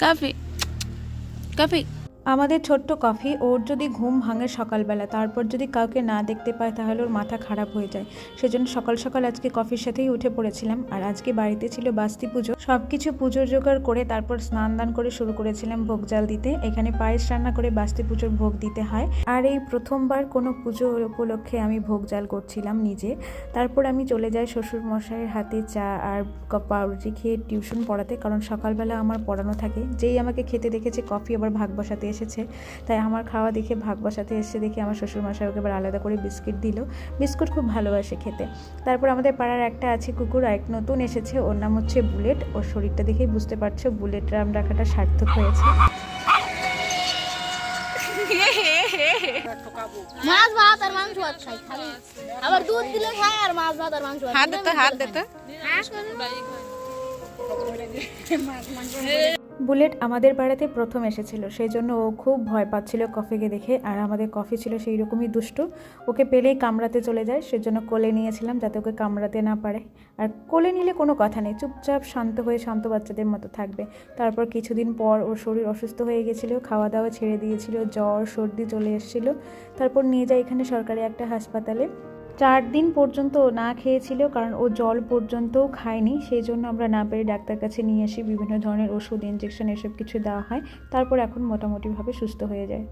কাফি কাফি আমাদের ছোট্ট কফি, ওর যদি ঘুম ভাঙে সকালবেলা, তারপর যদি কাউকে না দেখতে পায়, তাহলে ওর মাথা খারাপ হয়ে যায়। সেজন্য সকাল সকাল আজকে কফির সাথেই উঠে পড়েছিলাম। আর আজকে বাড়িতে ছিল বাস্তি পুজো। সব কিছু পুজোর জোগাড় করে তারপর স্নান দান করে শুরু করেছিলাম ভোগ জাল দিতে। এখানে পায়েস রান্না করে বাস্তি পুজোর ভোগ দিতে হয়। আর এই প্রথমবার কোনো পুজো উপলক্ষে আমি ভোগ জাল করছিলাম নিজে। তারপর আমি চলে যাই শ্বশুর মশাইয়ের হাতে চা আর পাউরুটি খেয়ে টিউশন পড়াতে, কারণ সকালবেলা আমার পড়ানো থাকে। যেই আমাকে খেতে দেখেছে, কফি আবার ভাগ বসাতে এসেছে। তাই আমার খাওয়া দেখে ভাগ বসাতে এসে দেখি আমার শ্বশুর মশাই ওকে এবার আলাদা করে বিস্কিট দিল। বিস্কুট খুব ভালোবাসে খেতে। তারপর আমাদের পাড়ার একটা আছে কুকুর আর এক নতুন এসেছে। ওর নাম হচ্ছে বুলেট। ওর শরীরটা দেখেই বুঝতে পারছ বুলেট রাম রাখাটা সার্থক হয়েছে। মাছ ভাত আর মাংস ভাত খাই খালি আবার দুধ দিলে খাই আর মাছ ভাত আর মাংস হাত দিতে হাত দিতে বুলেট আমাদের বাড়িতে প্রথম এসেছিল। সেই জন্য ও খুব ভয় পাচ্ছিল কফিকে দেখে। আর আমাদের কফি ছিল সেই রকমই দুষ্টু। ওকে পেলেই কামড়াতে চলে যায়। সেজন্য কোলে নিয়েছিলাম যাতে ওকে কামড়াতে না পারে। আর কোলে নিলে কোনো কথা নেই। চুপচাপ শান্ত হয়ে শান্ত বাচ্চাদের মতো থাকবে। তারপর কিছুদিন পর ওর শরীর অসুস্থ হয়ে গেছিল। খাওয়া দাওয়া ছেড়ে দিয়েছিল। জ্বর, সর্দি চলে এসেছিল। তারপর নিয়ে যায় এখানে সরকারি একটা হাসপাতালে। চার দিন পর্যন্ত না খেয়েছিল কারণ ও জল পর্যন্তও খায়নি। সেই জন্য আমরা না পেরে ডাক্তার কাছে নিয়ে আসি বিভিন্ন ধরনের ওষুধ ইঞ্জেকশন এসব কিছু দেওয়া হয়। তারপর এখন মোটামুটিভাবে সুস্থ হয়ে যায়।